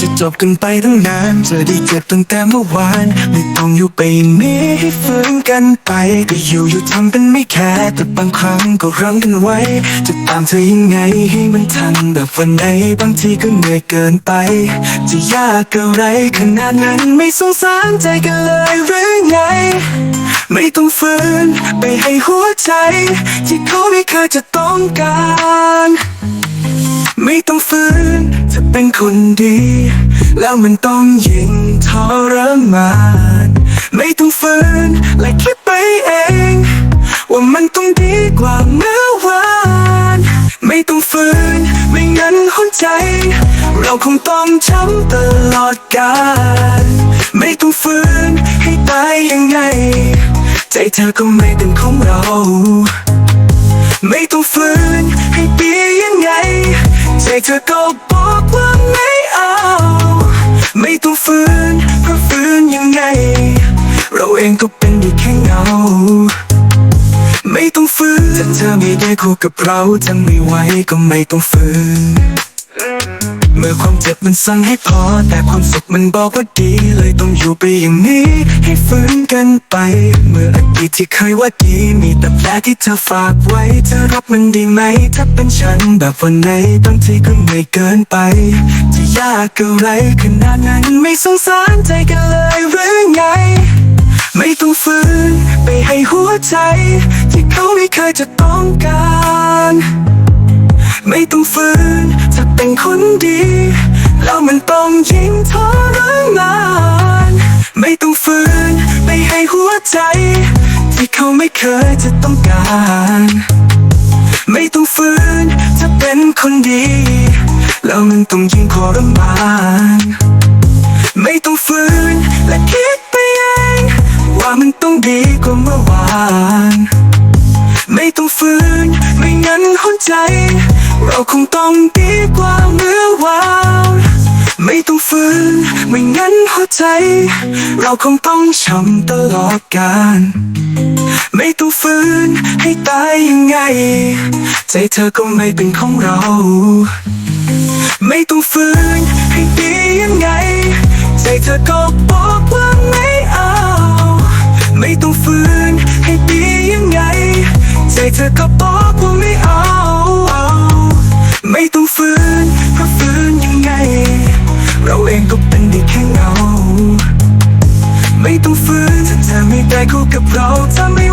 จะจบกันไปตั้งนานจะได้เจ็บตั้งแต่เมื่อวาน ไม่ต้องอยู่ไปนี้ให้ฝืนกันไปก็อยู่อยู่ทำเป็นไม่แคร์แต่บางครั้งก็รั้งกันไว้ จะตามเธอยังไงให้มันทันแบบวันไหนบางทีก็เหนื่อยเกินไป จะยากอะไรขนาดนั้นไม่สงสารใจกันเลยหรือไง ไม่ต้องฝืนไปให้หัวใจ ที่เขาไม่เคยจะต้องการ ไม่ต้องฝืนจะเป็นคนดี แล้วมันต้องยิ่งทรมานไม่ต้องฝืนและคิดไปเอง ว่ามันต้องดีกว่าเมื่อวานไม่ต้องฝืนไม่งั้นหัวใจ เราคงต้องช้ำตลอดกาลไม่ต้องฝืนให้ตายยังไง ใจเธอก็ไม่เป็นของเรา ไม่ต้องฝืนให้ดียังไงใจเธอก็บอกว่าไม่เอา ไม่ต้องฝืนเพราะฝืนยังไง เราเองก็เป็นได้แค่เงา ไม่ต้องฝืนถ้าเธอไม่ได้คู่กับเราจะไม่ไหวก็ไม่ต้องฝืน เมื่อความเจ็บมันสั่งให้พอ แต่ความสุขมันบอกว่าดี เลยต้องอยู่ไปอย่างนี้ ให้ฟื้นกันไป เมื่ออดีตที่เคยว่าดี มีแต่แผลที่เธอฝากไว้ เธอรับมันดีไหม ถ้าเป็นฉันแบบวันไหนบางทีก็เหนื่เกินไป จะยากอะไรขนาดนั้นไม่สงสารใจกันเลยหรือไง ไม่ต้องฝืนไปให้หัวใจ ที่เขาไม่เคยจะต้องการ ไม่ต้องฝืนจะเป็นคนดี แล้วมันต้องยิ่งทรมาน ไม่ต้องฝืนไปให้หัวใจ ที่เขาไม่เคยจะต้องการ ไม่ต้องฝืนจะเป็นคนดี แล้วมันต้องยิ่งทรมาน ไม่ต้องฝืนและคิดไปเอง ว่ามันต้องดีกว่าเมื่อวาน ไม่ต้องฝืนไม่งั้นหัวใจ คงต้องดีกว่าเมื่อวานไม่ต้องฝืนไม่งั้นหัวใจ เราคงต้องช้ำตลอดกาลไม่ต้องฝืนให้ตายยังไง ใจเธอก็ไม่เป็นของเรา ไม่ต้องฝืนให้ดียังไง ใจเธอก็บอกว่าไม่เอา ไม่ต้องฝืน คู่กับเราถ้าไม่